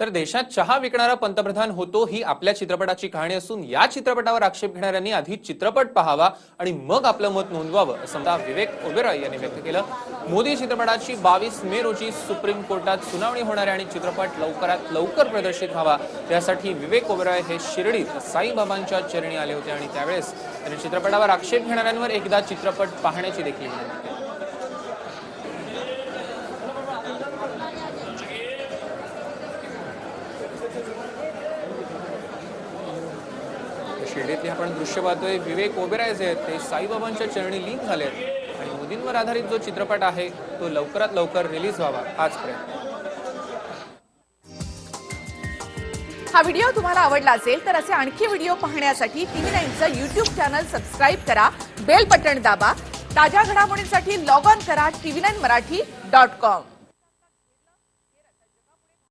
तर देशात चहा विकणारा पंतप्रधान होतो ही आपल्या चित्रपटाची कहाणी असून या चित्रपटावर आक्षेप घेणाऱ्यांनी आधी चित्रपट पाहावा आणि मग आपलं मत नोंदवावं असं मत विवेक ओबेरॉय यांनी व्यक्त केलं. मोदी चित्रपटाची बावीस मे रोजी सुप्रीम कोर्टात सुनावणी होणार आहे आणि चित्रपट लवकरात लवकर प्रदर्शित व्हावा त्यासाठी विवेक ओबेरॉय हे शिर्डीत साईबाबांच्या चरणी आले होते आणि त्यावेळेस त्यांनी चित्रपटावर आक्षेप घेणाऱ्यांवर एकदा चित्रपट पाहण्याची देखील विनंती केली. शिर्डीतले आपण दृश्य पाहतोय. विवेक ओबेराय जे आहेत. ते साईबाबांच्या चरणी लीन झाले आहेत आणि मोदींवर आधारित जो चित्रपट आहे तो लवकरात लवकर रिलीज व्हावा हाच प्रयत्न. हा व्हिडिओ तुम्हाला आवडला असेल तर असे आणखी व्हिडिओ पाहण्यासाठी टीव्ही नाईनचं युट्यूब चॅनल सबस्क्राईब करा बेल बटन दाबा ताज्या घडामोडींसाठी लॉग ऑन करा TV nine Marathi dot com.